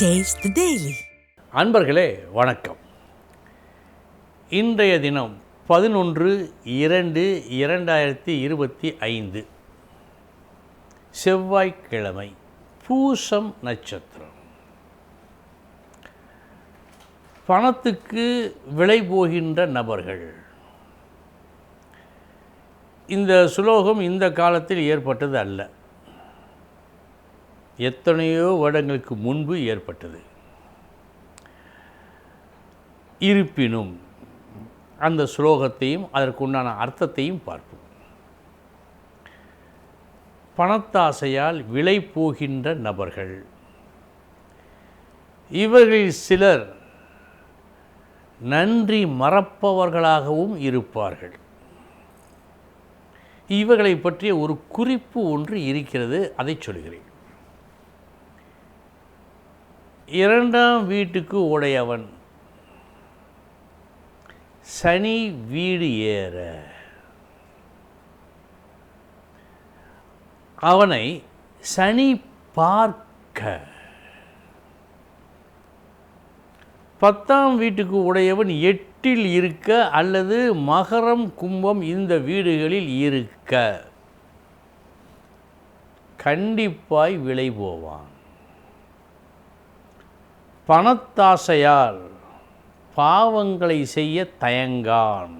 Taste daily அன்பர்களே வணக்கம். இன்றைய தினம் பதினொன்று இரண்டு இரண்டாயிரத்தி இருபத்தி ஐந்து. செவ்வாய்க்கிழமை பூசம் நட்சத்திரம். பணத்துக்கு விலை போகின்ற நபர்கள். இந்த சுலோகம் இந்த காலத்தில் ஏற்பட்டது அல்ல. எத்தனையோ வருடங்களுக்கு முன்பு ஏற்பட்டது. இருப்பினும் அந்த ஸ்லோகத்தையும் அதற்குண்டான அர்த்தத்தையும் பார்ப்போம். பணத்தாசையால் விலை போகின்ற நபர்கள். இவர்களில் சிலர் நன்றி மறப்பவர்களாகவும் இருப்பார்கள். இவர்களை பற்றிய ஒரு குறிப்பு ஒன்று இருக்கிறது அதை சொல்கிறேன். இரண்டாம் வீட்டுக்கு உடையவன். சனி வீடு ஏற. அவனை சனி பார்க்க. பத்தாம் வீட்டுக்கு உடையவன் எட்டில் இருக்க அல்லது மகரம் கும்பம் இந்த வீடுகளில் இருக்க. கண்டிப்பாய் விலை போவான். பணத்தாசையால் பாவங்களை செய்ய தயங்கான்.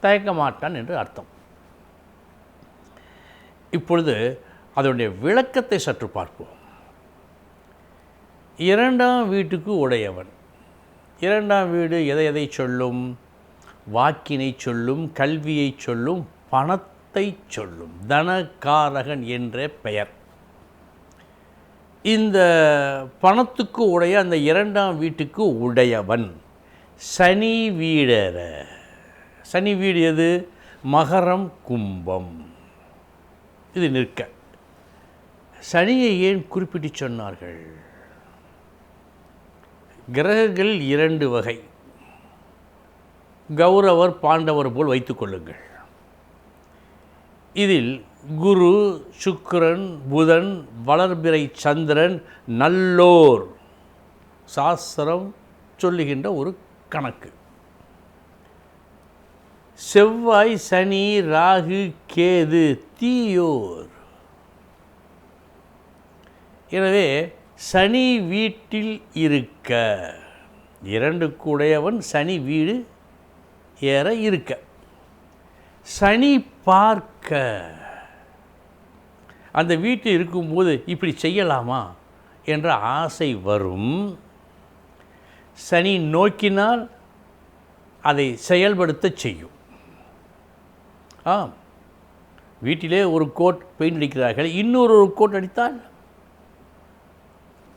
தயங்க மாட்டான் என்று அர்த்தம். இப்பொழுது அதனுடைய விளக்கத்தை சற்று பார்ப்போம். இரண்டாம் வீட்டுக்கு உடையவன். இரண்டாம் வீடு எதை எதை சொல்லும்? வாக்கினை சொல்லும் கல்வியை சொல்லும் பணத்தை சொல்லும். தனகாரகன் என்ற பெயர். இந்த பணத்துக்கு உடைய அந்த இரண்டாம் வீட்டுக்கு உடையவன். சனி வீடர சனி வீடு எது? மகரம் கும்பம். இது நிற்க. சனியை ஏன் குறிப்பிட்டு சொன்னார்கள்? கிரகங்கள் இரண்டு வகை. கௌரவர் பாண்டவர் போல் வைத்துக்கொள்ளுங்கள் இதில் குரு சுக்கரன் புதன் வளர்பிறை சந்திரன் நல்லோர். சாஸ்திரம் சொல்லுகின்ற ஒரு கணக்கு. செவ்வாய் சனி ராகு கேது தீயோர். எனவே சனி வீட்டில் இருக்க இரண்டு கூடையவன் சனி வீடு ஏற இருக்க. சனி பார்க்க அந்த வீட்டில் இருக்கும்போது இப்படி செய்யலாமா என்ற ஆசை வரும். சனி நோக்கினால் அதை செயல்படுத்த செய்யும். ஆம். வீட்டிலே ஒரு கோட் பெயிண்ட் அடிக்கிறார்கள். இன்னொரு ஒரு கோட் அடித்தால்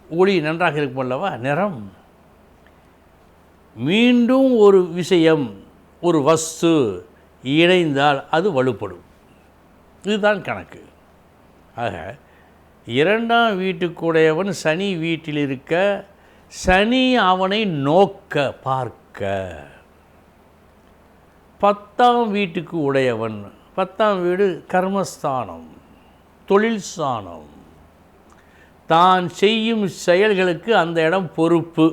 ஒளி நன்றாக இருக்கும் அல்லவா? நிறம். மீண்டும் ஒரு விஷயம் ஒரு வஸ்து இணைந்தால் அது வலுப்படும். இதுதான் கணக்கு. ஆக இரண்டாம் வீட்டுக்குடையவன் சனி வீட்டில் இருக்க சனி அவனை நோக்க பார்க்க. பத்தாம் வீட்டுக்கு உடையவன் பத்தாம் வீடு கர்மஸ்தானம் தொழில் ஸ்தானம். தான் செய்யும் செயல்களுக்கு அந்த இடம் பொறுப்பு.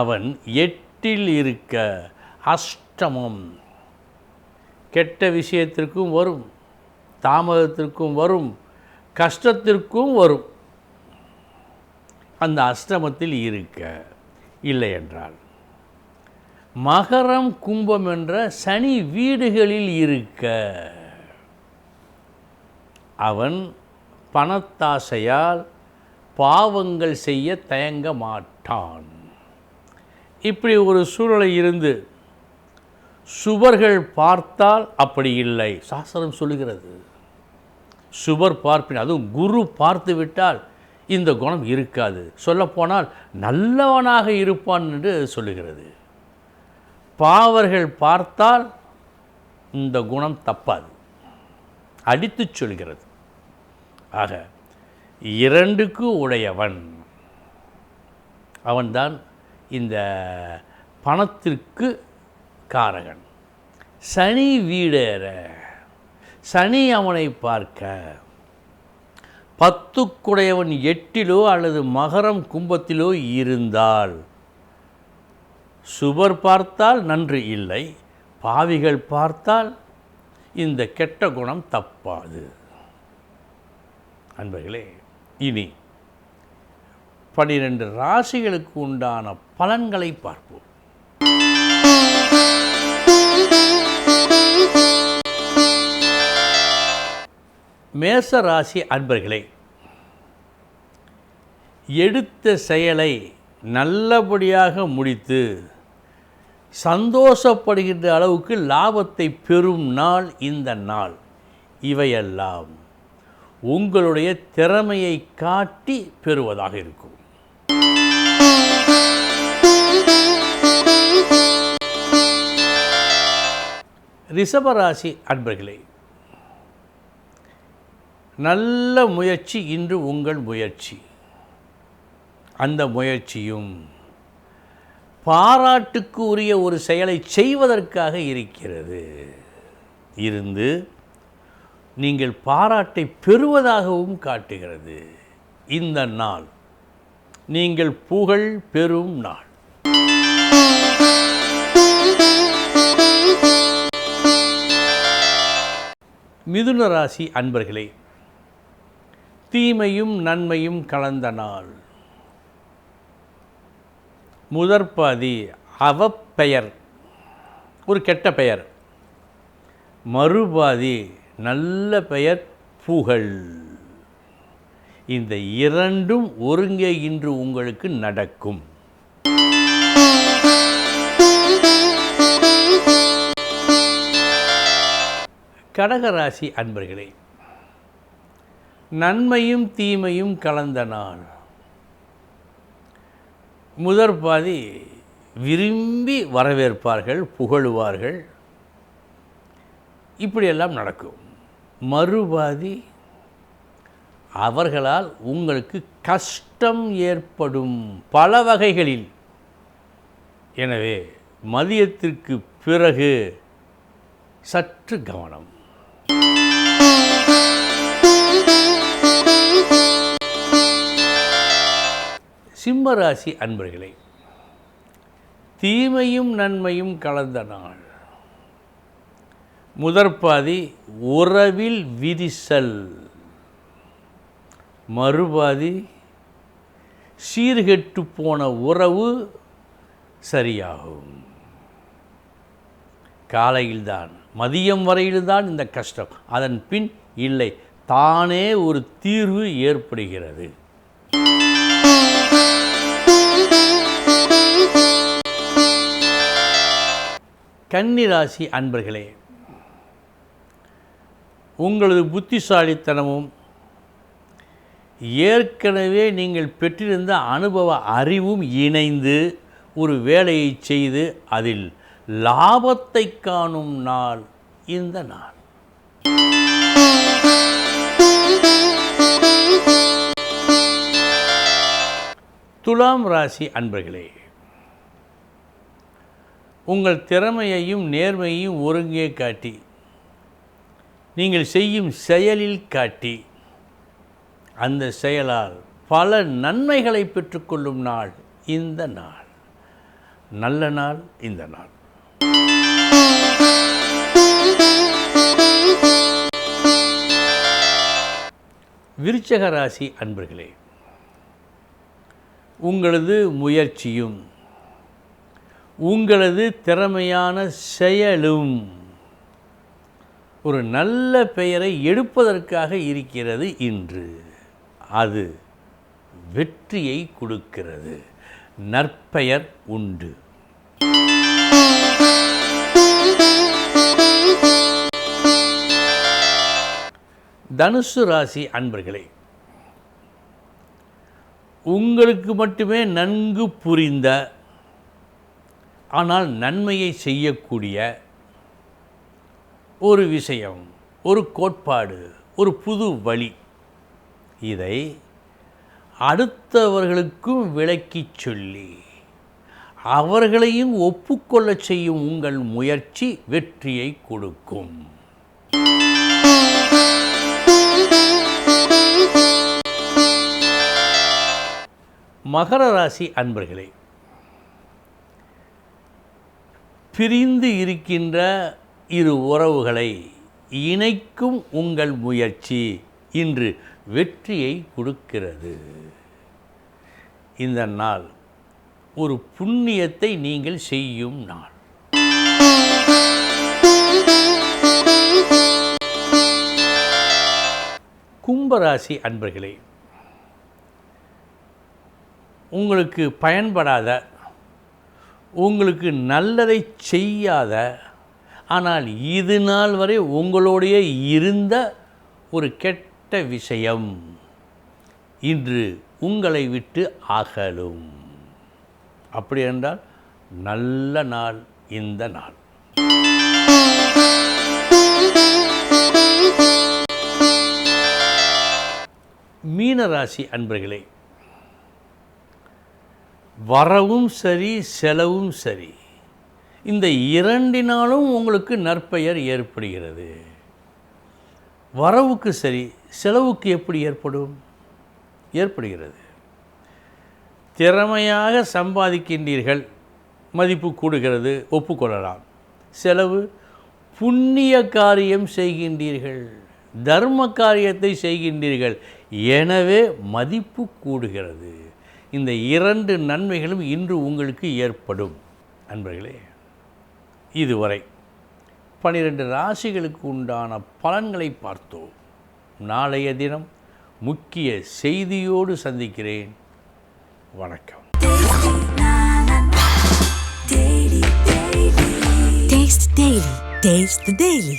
அவன் எட்டில் இருக்க அஷ்டமம். கெட்ட விஷயத்திற்கும் வரும். தாமதத்திற்கும் வரும் கஷ்டத்திற்கும் வரும். அந்த அஷ்டமத்தில் இருக்க இல்லை என்றால் மகரம் கும்பம் என்ற சனி வீடுகளில் இருக்க அவன் பணத்தாசையால் பாவங்கள் செய்ய தயங்க மாட்டான். இப்படி ஒரு சூழலை இருந்து சுவர்கள் பார்த்தால் அப்படி இல்லை. சாஸ்திரம் சொல்லுகிறது. சுவர் பார்ப்பின் அதுவும் குரு பார்த்து விட்டால் இந்த குணம் இருக்காது. சொல்லப்போனால் நல்லவனாக இருப்பான் என்று சொல்லுகிறது. பாவர்கள் பார்த்தால் இந்த குணம் தப்பாது. அடித்துச் சொல்கிறது. ஆக இரண்டுக்கு உடையவன் அவன்தான் இந்த பணத்திற்கு காரகன். சனி வீடேற. சனி அவனை பார்க்க. பத்துக்குடையவன் எட்டிலோ அல்லது மகரம் கும்பத்திலோ இருந்தால் சுவர் பார்த்தால் நன்று இல்லை பாவிகள் பார்த்தால் இந்த கெட்ட குணம் தப்பாது. அன்பர்களே இனி பனிரெண்டு ராசிகளுக்கு உண்டான பலன்களை பார்ப்போம். மேச ராசி அன்பர்களே எடுத்த செயலை நல்லபடியாக முடித்து சந்தோஷப்படுகின்ற அளவுக்கு லாபத்தை பெறும் நாள் இந்த நாள். இவையெல்லாம் உங்களுடைய திறமையை காட்டி பெறுவதாக இருக்கும். ரிஷபராசி அன்பர்களே நல்ல முயற்சி இன்று உங்கள் முயற்சி. அந்த முயற்சியும் பாராட்டுக்கு உரிய ஒரு செயலை செய்வதற்காக இருக்கிறது. இருந்து நீங்கள் பாராட்டை பெறுவதாகவும் காட்டுகிறது. இந்த நாள் நீங்கள் புகழ் பெறும் நாள். மிதுன ராசி அன்பர்களே தீமையும் நன்மையும் கலந்த நாள். முதற்பாதி அவப்பெயர். ஒரு கெட்ட பெயர். மறுபாதி நல்ல பெயர் புகழ். இந்த இரண்டும் ஒருங்கே இன்று உங்களுக்கு நடக்கும். கடகராசி அன்பர்களே நன்மையும் தீமையும் கலந்த நாள் முதற் பாதி விரும்பி வரவேற்பார்கள் புகழுவார்கள். இப்படியெல்லாம் நடக்கும். மறுபாதி அவர்களால் உங்களுக்கு கஷ்டம் ஏற்படும் பல வகைகளில். எனவே மதியத்திற்கு பிறகு சற்று கவனம். சிம்மராசி அன்பர்களே தீமையும் நன்மையும் கலந்த நாள். முதற்பாதி உறவில் விரிசல். மறுபாதி சீர்கெட்டு போன உறவு சரியாகும். காலையில்தான் மதியம் வரையில்தான் இந்த கஷ்டம். அதன் பின் இல்லை தானே ஒரு தீர்வு ஏற்படுகிறது. கன்னிராசி அன்பர்களே உங்களது புத்திசாலித்தனமும் ஏற்கனவே நீங்கள் பெற்றிருந்த அனுபவ அறிவும் இணைந்து ஒரு வேலையை செய்து அதில் லாபத்தை காணும் நாள் இந்த நாள். துலாம் ராசி அன்பர்களே உங்கள் திறமையையும் நேர்மையையும் ஒருங்கே காட்டி நீங்கள் செய்யும் செயலில் காட்டி அந்த செயலால் பல நன்மைகளை பெற்றுக்கொள்ளும் நாள் இந்த நாள். நல்ல நாள் இந்த நாள். விருச்சக ராசி அன்பர்களே உங்களது முயற்சியும் உங்களது திறமையான செயலும் ஒரு நல்ல பெயரை எடுப்பதற்காக இருக்கிறது இன்று. அது வெற்றியை கொடுக்கிறது. நற்பெயர் உண்டு. தனுசு ராசி அன்பர்களே உங்களுக்கு மட்டுமே நன்கு புரிந்த ஆனால் நன்மையை செய்யக்கூடிய ஒரு விஷயம் ஒரு கோட்பாடு ஒரு புது வழி. இதை அடுத்தவர்களுக்கும் விளக்கிச் சொல்லி அவர்களையும் ஒப்புக்கொள்ளச் செய்யும் உங்கள் முயற்சி வெற்றியை கொடுக்கும். மகர ராசி அன்பர்களே பிரிந்து இருக்கின்ற இரு உறவுகளை இணைக்கும் உங்கள் முயற்சி இன்று வெற்றியை கொடுக்கிறது. இந்த நாள் ஒரு புண்ணியத்தை நீங்கள் செய்யும் நாள். கும்பராசி அன்பர்களே உங்களுக்கு பயன்படாத உங்களுக்கு நல்லதை செய்யாத ஆனால் இது நாள் வரை உங்களுடைய இருந்த ஒரு கெட்ட விஷயம். இன்று உங்களை விட்டு அகலும். அப்படி என்றால் நல்ல நாள் இந்த நாள். மீனராசி அன்பர்களே வரவும் சரி செலவும் சரி. இந்த இரண்டினாலும் உங்களுக்கு நற்பெயர் ஏற்படுகிறது. வரவுக்கு சரி செலவுக்கு எப்படி ஏற்படும்? ஏற்படுகிறது. திறமையாக சம்பாதிக்கின்றீர்கள் மதிப்பு கூடுகிறது ஒப்புக்கொள்ளலாம். செலவு புண்ணிய காரியம் செய்கின்றீர்கள் தர்ம காரியத்தை செய்கின்றீர்கள் எனவே மதிப்பு கூடுகிறது. இந்த இரண்டு நன்மைகளும் இன்று உங்களுக்கு ஏற்படும் அன்பர்களே இதுவரை பனிரெண்டு ராசிகளுக்கு உண்டான பலன்களை பார்த்தோம் நாளைய தினம் முக்கிய செய்தியோடு சந்திக்கிறேன் வணக்கம் Taste the Daily. Taste the Daily.